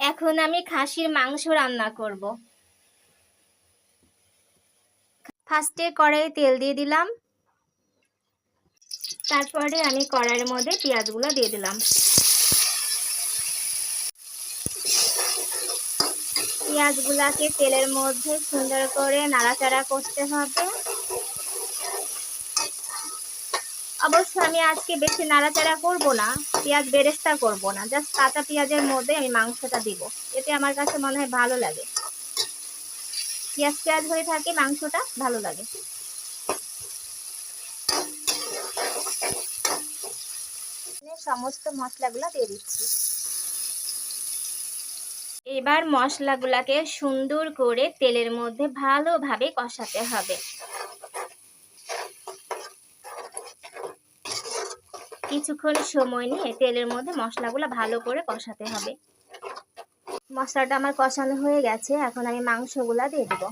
এখন আমি খাসির মাংস রান্না করব। ফার্স্টে কড়াইয়ে তেল দিয়ে দিলাম। তারপরে আমি কড়াইয়ের মধ্যে পেঁয়াজগুলো দিয়ে দিলাম। পেঁয়াজগুলাকে তেলের মধ্যে সুন্দর করে নাড়াচাড়া করতে হবে। অবশ্য আমি আজকে বেশি নাড়াচাড়া করব না, পেঁয়াজ বেরেস্তা করব না জাস্ট কাঁচা পেঁয়াজের মধ্যে আমি মাংসটা দিব, এতে আমার কাছে মনে হয় ভালো লাগে। পেঁয়াজ পেঁয়াজ হয়ে থাকে, মাংসটা ভালো লাগে। সমস্ত মশলাগুলো দিয়ে দিচ্ছি। এবার মশলাগুলাকে সুন্দর করে তেলের মধ্যে ভালোভাবে কষাতে হবে। কিছুক্ষণ সময় নিয়ে তেলের মধ্যে মশলাগুলো ভালো করে কষাতে হবে। মশলাটা আমার কষানো হয়ে গেছে, এখন আমি মাংসগুলো দিয়ে দেবো।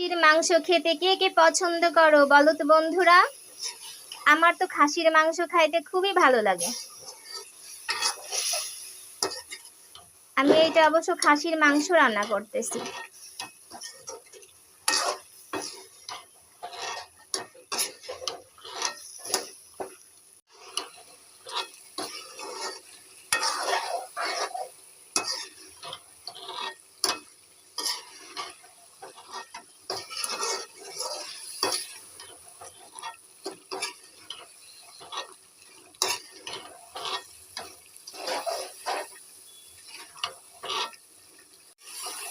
খাসির মাংস খেতে কে কে পছন্দ করো? বলো তো বন্ধুরা। আমার তো খাসির মাংস খাইতে খুবই ভালো লাগে। আমি এইটা অবশ্য খাসির মাংস রান্না করতেছি।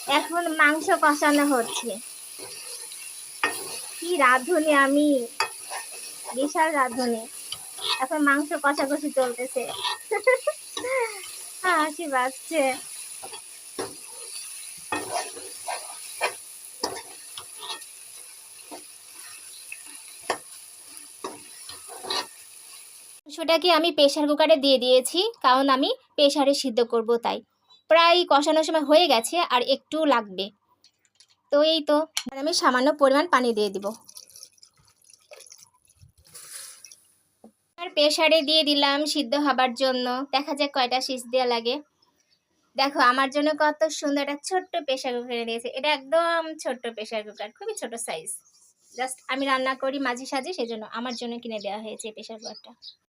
এখন মাংস কষানো হচ্ছে। কি রাঁধুনি আমি? বিশাল রাঁধুনি। এখন মাংস কষাকষি চলতেছে। হাসি পাচ্ছে। মাংসটাকে আমি প্রেশার কুকারে দিয়ে দিয়েছি? কারণ আমি প্রেশারে সিদ্ধ করব তাই। প্রায় কষানোর সময় হয়ে গেছে আর একটু লাগবে। তো এই তো, আমি সামান্য পরিমাণ পানি দিয়ে দিব। আর প্রেশারে দিয়ে দিলাম সিদ্ধ হবার জন্য। দেখা যাক কয়টা সিজ দেওয়া লাগে। দেখো, আমার জন্য কত সুন্দর একটা ছোট্ট প্রেশার কুকারে দিয়েছে। এটা একদম ছোট্ট প্রেশার কুকার, খুবই ছোট সাইজ জাস্ট আমি রান্না করি মাঝে সাঝে, সেজন্য আমার জন্য কিনে দেওয়া হয়েছে প্রেশার কুকারটা।